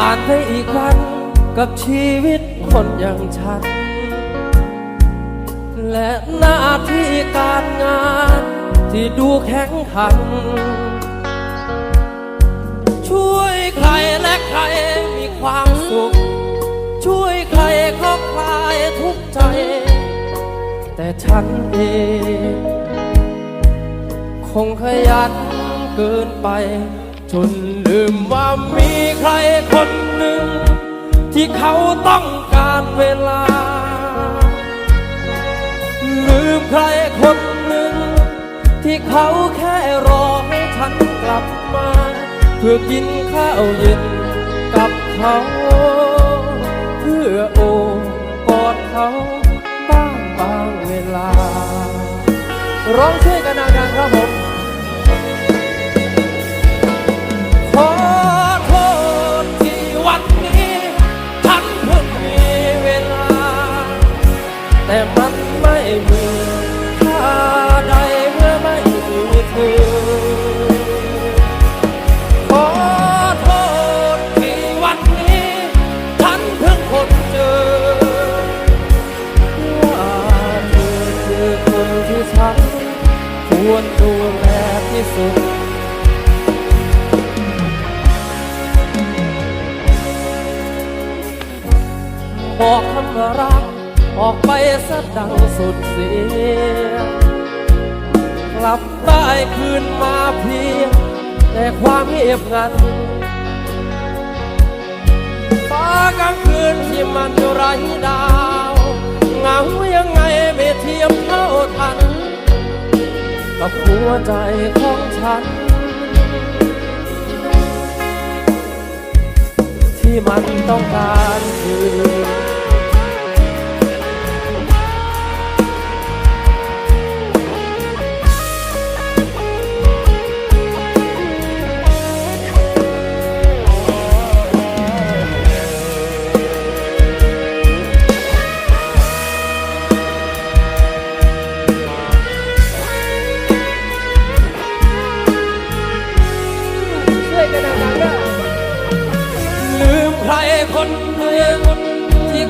ผ่านไปอีกวันกับชีวิตคนอย่างฉัน และหน้าที่การงานที่ดูแข็งขัน ช่วยใครและใครมีความสุข ช่วยใครก็คลายทุกใจ แต่ฉันเอง คงขยันเกินไป จนลืมว่ามีใครคนหนึ่ง ที่เขาต้องการเวลา ลืมใครคนหนึ่ง ที่เขาแค่รอให้ฉันกลับมา เพื่อกินข้าวเย็นกับเขา เพื่อโอบกอดเขาบ้างบางเวลา ร้องช่วยกันดังๆครับผม ที่สุดบอกคำรักออกไปสะดังสุดเสียงกลับได้คืนมาเพียง แต่ความเงียบงันฟ้ากลางคืนที่มันไร้ดาว เหงายังไงไม่เทียมเท่าทัน กับหัวใจของฉัน ที่มันต้องการคือ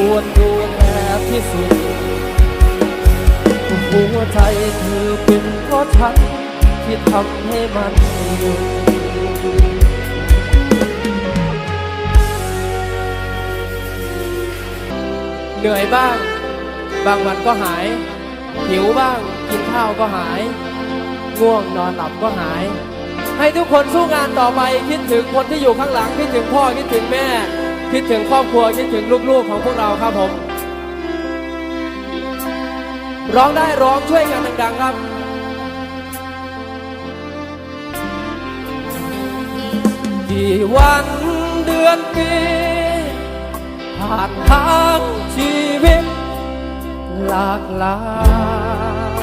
ควรดูแลที่สุด หัวใจเธอเป็นเพราะฉัน ที่ทำให้มันหยุดเหนื่อยบ้าง บางวันก็หาย หิวบ้าง กินข้าวก็หาย ง่วงนอนหลับก็หาย ให้ทุกคนสู้งานต่อไปคิดถึงคนที่อยู่ข้างหลัง คิดถึงพ่อคิดถึงแม่ คิดถึงครอบครัวคิดถึงลูกๆของพวกเราครับผม ร้องได้ร้องช่วยกันดังๆครับกี่วันเดือนปีผ่านทางชีวิต หลากหลาย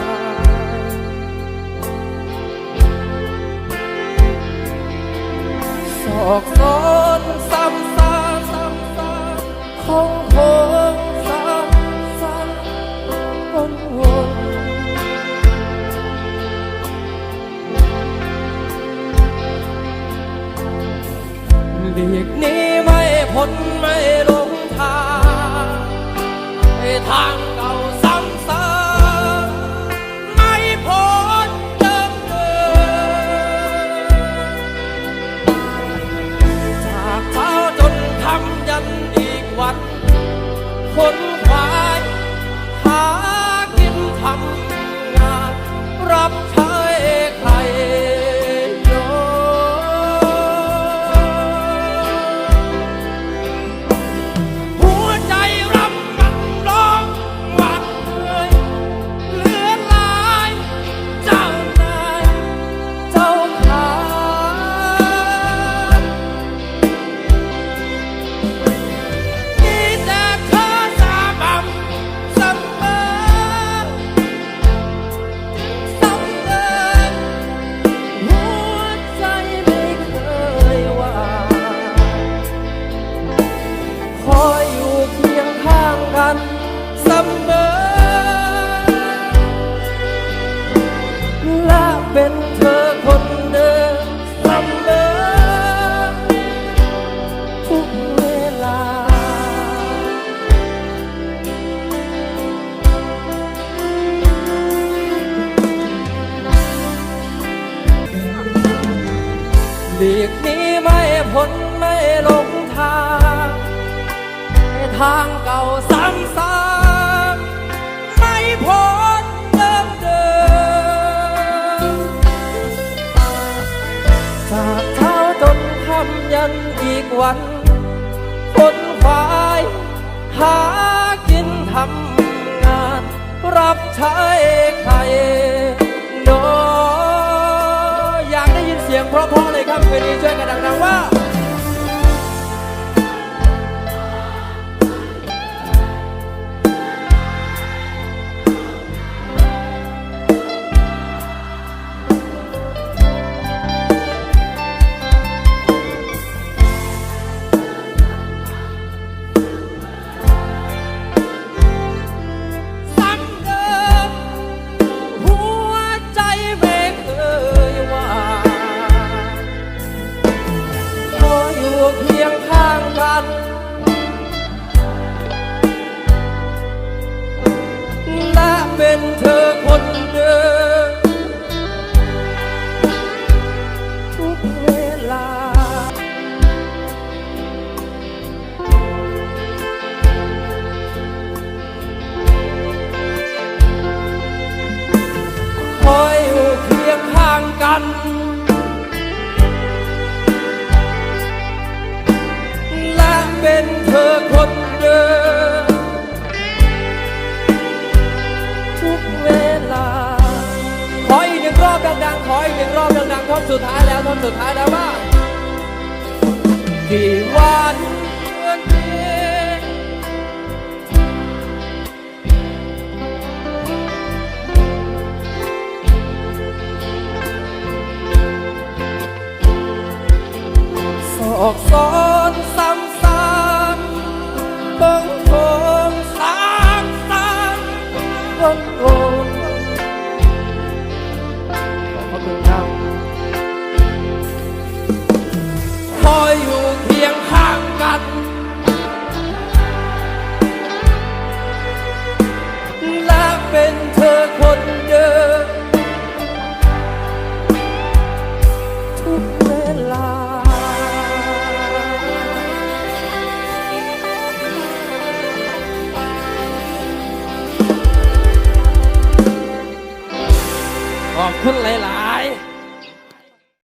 สอกซ้อ หลีกนี้ไม่พ้นไม่หลงทางให้ทางางเก่าซ้ำๆไม่พ้นเดิมเดิมจากเช้าจนค่ำยันอีกวันคนควายหากินทำงาน รับใช้ใครโนอยากได้ยินเสียงเพราะๆเลยครับคืนนี้ช่วยกันดังๆว่า เพียงข้างกัน และเป็นเธอคนเดิมทุกเวลา คอยอยู่เคียงข้างกัน ท้ายแล้วท่อนสุดท้ายแล้วว่ากี่วันเดือนเพ็ญศอกซ้อน